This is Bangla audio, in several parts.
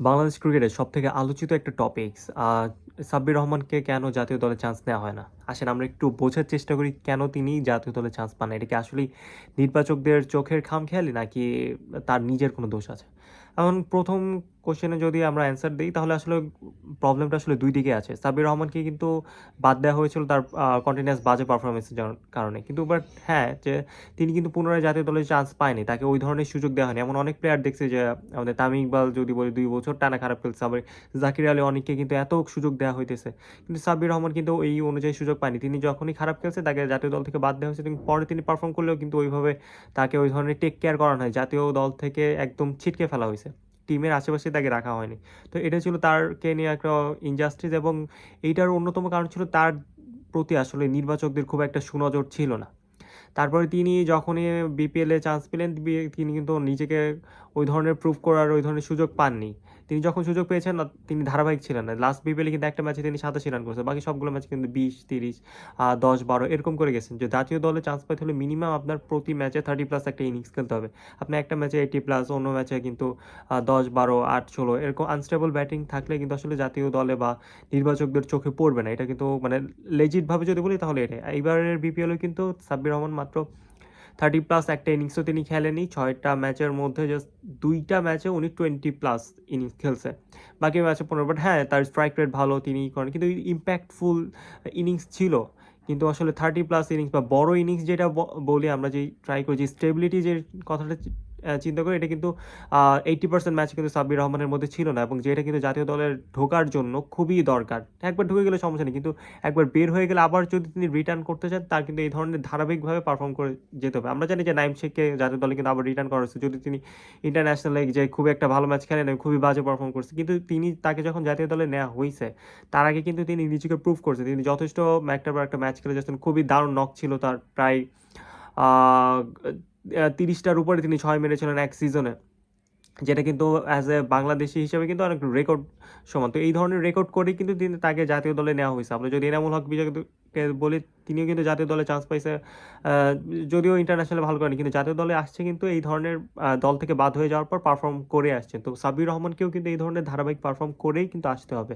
বাংলাদেশ ক্রিকেটের সব থেকে আলোচিত একটা টপিকস সাব্বির রহমানকে কেন জাতীয় দলে চান্স নেওয়া হয় না? আসেন, আমরা একটু বোঝার চেষ্টা করি কেন তিনি জাতীয় দলে চান্স পান এটা কি আসলেই নির্বাচকদের চোখের খাম খেয়ালি নাকি তার নিজের কোনো দোষ আছে? এখন প্রথম কোশ্চেনে যদি আমরা অ্যান্সার দিই, তাহলে আসলে প্রবলেমটা আসলে দুই দিকে আছে। সাব্বির রহমানকে কিন্তু বাদ দেওয়া হয়েছিল তার কন্টিনিউয়াস বাজে পারফরমেন্সের কারণে। কিন্তু বাট হ্যাঁ যে তিনি কিন্তু পুনরায় জাতীয় দলে চান্স পায়নি। তাকে ওই ধরনের সুযোগ দেওয়া হয়নি। এমন অনেক প্লেয়ার দেখছে যে, আমাদের তামিম ইকবাল যদি বলি, দুই বছর টানা খারাপ খেলছে। আবার জাকির আলী অনেককে কিন্তু এত সুযোগ দেওয়া হইতেছে। কিন্তু সাব্বির রহমান কিন্তু এই অনুযায়ী সুযোগ পায়নি তিনি যখনই খারাপ খেলছে, তাকে জাতীয় দল থেকে বাদ দেওয়া হয়েছে। এবং পরে তিনি পারফর্ম করলেও কিন্তু ওইভাবে তাকে ওই ধরনের টেক কেয়ার করানো হয় জাতীয় দল থেকে একদম ছিটকে ফেলা হয়েছে। টিমের আশেপাশে তাকে রাখা হয়নি। তো এটা ছিল তারকে নিয়ে একটা ইনজাস্টিস এবং এইটার অন্যতম কারণ ছিল তার প্রতি আসলে নির্বাচকদের খুব একটা সুনজর ছিল না। তারপরে তিনি যখনই বিপিএলে চান্স পেলেন তিনি কিন্তু নিজেকে ওই ধরনের প্রুভ করার ওই ধরনের সুযোগ পাননি। তিনি যখন সুযোগ পেয়েছেন তিনি ধারাবাহিক ছিলেন না। লাস্ট বিপিএলে কিন্তু একটা ম্যাচে তিনি সাতাশি রান করেছেন। বাকি সবগুলো ম্যাচে কিন্তু বিশ, তিরিশ দশ, বারো এরকম করে গেছেন। যে জাতীয় দলে চান্স পাইতে হলে মিনিমাম আপনার প্রতি ম্যাচে থার্টি প্লাস একটা ইনিংস খেলতে হবে। আপনি একটা ম্যাচে এইটি প্লাস অন্য ম্যাচে কিন্তু দশ, বারো, আট, ষোলো এরকম আনস্টেবল ব্যাটিং থাকলে কিন্তু আসলে জাতীয় দলে বা নির্বাচকদের চোখে পড়বে না। এটা কিন্তু মানে লেজিটভাবে যদি বলি তাহলে এটাই। এইবারের বিপিএলও কিন্তু সাব্বির রহমান মাত্র থার্টি প্লাস একটা ইনিংসও তিনি খেলেনি ছয়টা ম্যাচের মধ্যে জাস্ট দুইটা ম্যাচে উনি টোয়েন্টি প্লাস ইনিংস খেলছে। বাকি ম্যাচে পনেরো বাট হ্যাঁ তার স্ট্রাইক রেট ভালো তিনি করেন। কিন্তু ইম্প্যাক্টফুল ইনিংস ছিল। কিন্তু আসলে থার্টি প্লাস ইনিংস বা বড় ইনিংস যেটা বলি আমরা যে ট্রাই করি, যে স্টেবিলিটি যে কথাটা চিন্তা করি। এটা কিন্তু এইটি পার্সেন্ট ম্যাচ কিন্তু সাব্বির রহমানের মধ্যে ছিল না এবং যেটা কিন্তু জাতীয় দলের ঢোকার জন্য খুবই দরকার। একবার ঢুকে গেলে সমস্যা নেই, কিন্তু একবার বের হয়ে গেলে আবার যদি তিনি রিটার্ন করতে চান, তার কিন্তু এই ধরনের ধারাবাহিকভাবে পারফর্ম করে যেতে হবে। আমরা জানি যে নাইম শেখকে জাতীয় দলে কিন্তু আবার রিটার্ন করা হচ্ছে যদি তিনি ইন্টারন্যাশনালে যে খুব একটা ভালো ম্যাচ খেলেন, খুবই বাজে পারফর্ম করছে, কিন্তু তিনি তাকে যখন জাতীয় দলে নেওয়া হয়েছে, তার আগে কিন্তু তিনি নিজেকে প্রুভ করছে। তিনি যথেষ্ট পর একটা ম্যাচ খেলে যাচ্ছেন খুবই দারুণ নক ছিল তার। প্রায় তিরিশটার উপরে তিনি ছয় মেরেছিলেন এক সিজনে যেটা কিন্তু অ্যাজ এ বাংলাদেশি হিসেবে কিন্তু অনেক রেকর্ড সমান। তো এই ধরনের রেকর্ড করেই কিন্তু তিনি তাকে জাতীয় দলে নেওয়া হয়েছে। আমরা যদি এনামুল হক বিজয়কে বলি, তিনিও কিন্তু জাতীয় দলে চান্স পাইছে যদিও ইন্টারন্যাশনালে ভালো করেনি, কিন্তু জাতীয় দলে আসছে কিন্তু এই ধরনের দল থেকে বাদ হয়ে যাওয়ার পর পারফর্ম করে আসছে তো সাব্বির রহমানকেও কিন্তু এই ধরনের ধারাবাহিক পারফর্ম করেই কিন্তু আসতে হবে।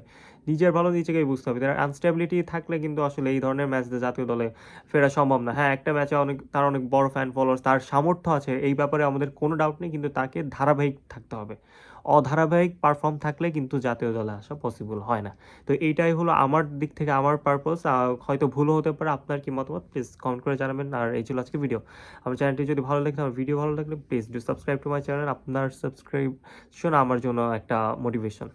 নিজের ভালো নিজেকেই বুঝতে হবে। তার আনস্টেবিলিটি থাকলে কিন্তু আসলে এই ধরনের ম্যাচ জাতীয় দলে ফেরা সম্ভব না। হ্যাঁ একটা ম্যাচে অনেক, তার অনেক বড় ফ্যান ফলোয়ার্স তার সামর্থ্য আছে, এই ব্যাপারে আমাদের কোনো ডাউট নেই, কিন্তু তাকে ধারাবাহিক থাকতে হবে। অধারাবাহিক পারফর্ম থাকলে কিন্তু জাতীয় দলে আসা পসিবল হয় না। তো এইটাই হলো আমার দিক থেকে আমার পারপোজ হয়তো ভুলও হতে পারে, আপনার কি মতামত? প্লিজ কমেন্ট করে জানাবেন। আর এই ছিল আজকে ভিডিও আমার চ্যানেলটি যদি ভালো লাগে আমার ভিডিও ভালো লাগলে please do subscribe to my channel আপনার সাবস্ক্রিপশন আমার জন্য একটা মোটিভেশন